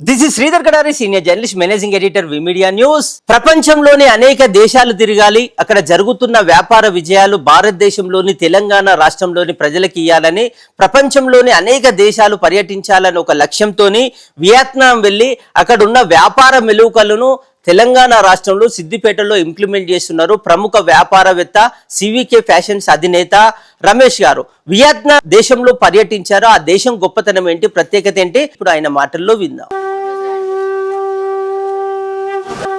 This is Sridhar Kadari senior journalist managing editor V media news ప్రపంచంలోని అనేక దేశాలు తిరగాలి అక్కడ జరుగుతున్న వ్యాపార విజయాలు భారతదేశంలోని తెలంగాణ రాష్ట్రంలోని ప్రజలకు ఇవ్వాలని ప్రపంచంలోని అనేక దేశాలు పర్యటించాలని ఒక లక్ష్యంతోని వియత్నాం వెళ్ళి అక్కడ ఉన్న వ్యాపార మెలుకలను తెలంగాణ రాష్ట్రంలో సిద్దిపేటలో ఇంప్లిమెంట్ చేస్తున్నారు ప్రముఖ వ్యాపారవేత్త సివికే ఫ్యాషన్స్ అధినేత రమేష్ గారు. వియత్నాం దేశంలో పర్యటించారు. ఆ దేశం గొప్పతనం ఏంటి ప్రత్యేకత ఏంటి? ఇప్పుడు ఆయన మాటల్లో విందాం. Bye.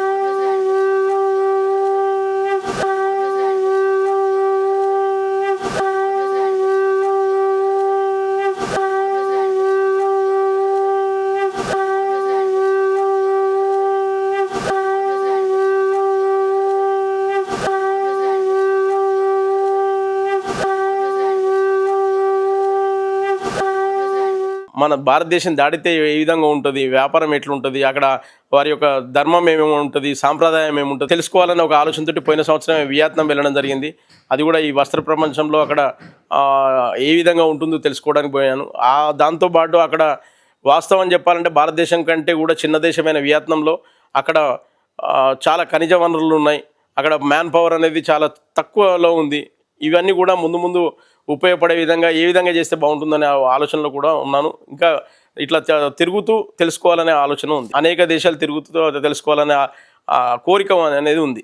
మన భారతదేశం దాటితే ఏ విధంగా ఉంటుంది? వ్యాపారం ఎట్లుంటుంది? అక్కడ వారి యొక్క ధర్మం ఏమేమి ఉంటుంది? సాంప్రదాయం ఏముంటుంది తెలుసుకోవాలని ఒక ఆలోచనతోటి పోయిన సంవత్సరం వియత్నాం వెళ్ళడం జరిగింది. అది కూడా ఈ వస్త్ర ప్రపంచంలో అక్కడ ఏ విధంగా ఉంటుందో తెలుసుకోవడానికి పోయాను. ఆ దాంతోపాటు అక్కడ వాస్తవం చెప్పాలంటే భారతదేశం కంటే కూడా చిన్న దేశమైన వియత్నంలో అక్కడ చాలా ఖనిజ వనరులు ఉన్నాయి. అక్కడ మ్యాన్ పవర్ అనేది చాలా తక్కువలో ఉంది. ఇవన్నీ కూడా ముందు ముందు ఉపయోగపడే విధంగా ఏ విధంగా చేస్తే బాగుంటుందనే ఆలోచనలో కూడా ఉన్నాను. ఇంకా ఇట్లా తిరుగుతూ తెలుసుకోవాలనే ఆలోచన ఉంది. అనేక దేశాలు తిరుగుతూ తెలుసుకోవాలనే కోరిక అనేది ఉంది.